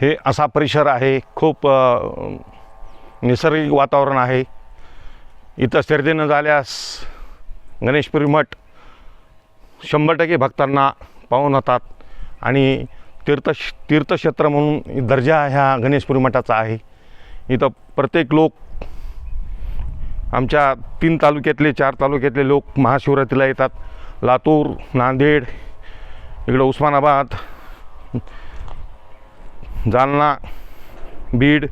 हे असा परिसर आहे खूप निसर्गिक वातावरण आहे. इथं सर्दीनं झाल्यास गणेशपुरी मठ शंभर टक्के भक्तांना पाहून होतात आणि तीर्थ तीर्थक्षेत्र म्हणून दर्जा ह्या गणेशपुरी मठाचा आहे. इथं प्रत्येक लोक आमच्या तीन तालुक्यातले चार तालुक्यातले लोक महाशिवरात्रीला येतात. लातूर नांदेड इकडं उस्मानाबाद जालना बीड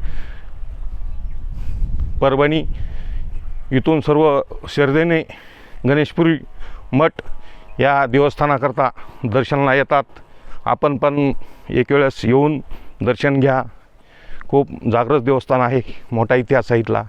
परभणी इथून सर्व श्रद्धेने गणेशपुरी मठ या देवस्थानाकरता दर्शनाला येतात. आपण पण एक वेळेस येऊन दर्शन घ्या. खूप जागृत देवस्थान आहे मोठा इतिहास आहे इथला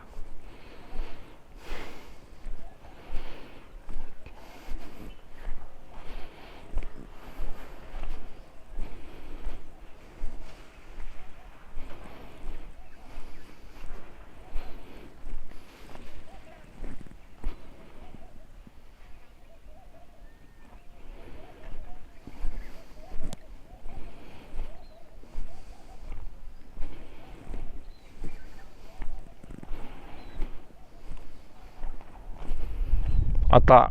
आता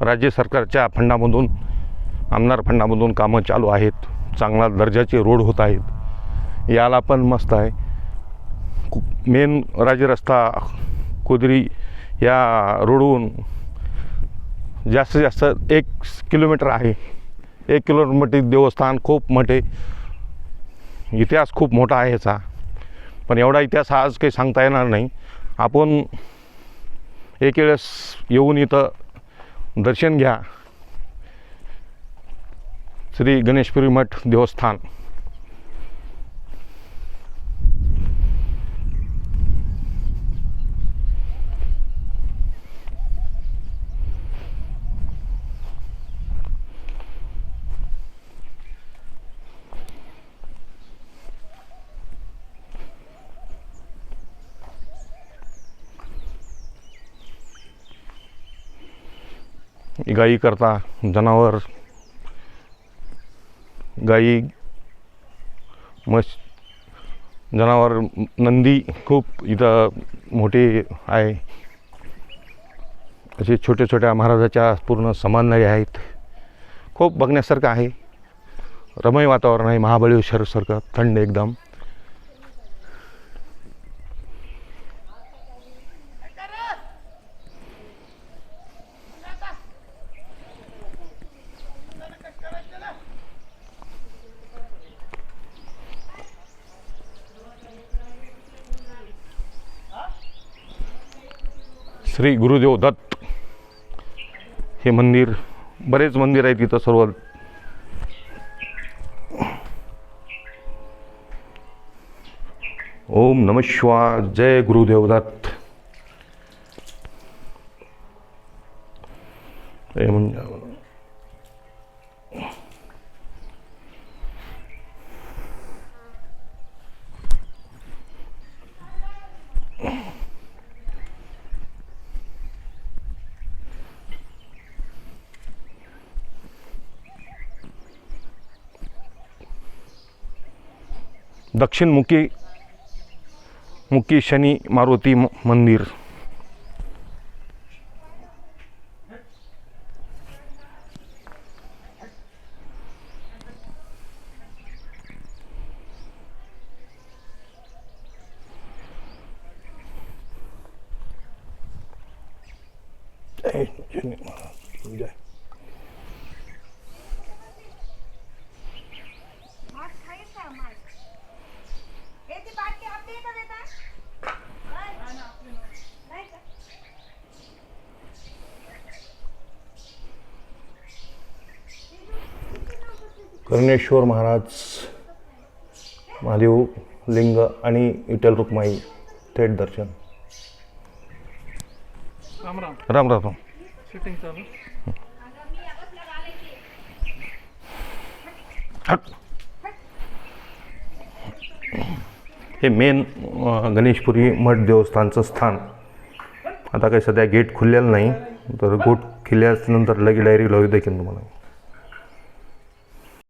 राज्य सरकारच्या फंडामधून आमदार फंडामधून कामं चालू आहेत. चांगला दर्जाचे रोड होत आहेत. याला पण मस्त आहे. मेन राजरस्ता कुदरी या रोडहून जास्तीत जास्त एक किलोमीटर आहे. एक किलोमीटर देवस्थान खूप मोठे. इतिहास खूप मोठा आहे याचा. पण एवढा इतिहास आज काही सांगता येणार नाही. आपण एक वेळेस येऊन इथं दर्शन घ्या. श्री गणेशपुरी मठ देवस्थान. गाईकरता करता जनावर गाई मस जनावर नंदी खूप इथं मोठे आहे. असे छोट्या छोट्या महाराजाच्या पूर्ण समानही आहेत. खूप बघण्यासारखं आहे. रमय वातावरण आहे महाबळेश्वरसारखं थंड एकदम. श्री गुरुदेव दत्त. हे मंदिर बरेच मंदिर आहेत तिथं सर्व. ओम नमश्वा जय गुरुदेव दत्त. दक्षिणमुखी मुखी शनी मारुती मंदिर. जय शनी महाराज जय मास्क खायचा मास्क हे ती बाटली आपली आहे का बेटा नाही का कर्णेश्वर महाराज महादेव लिंग आणि विठ्ठल रुक्माई थेट दर्शन. राम राम. राम राम शूटिंग चालू. हे मेन गणेशपुरी मठ देवस्थानचं स्थान. आता काही सध्या गेट खुललेलं नाही तर गोट खुलल्यानंतर लगेच डायरेक्ट लावू देखील तुम्हाला.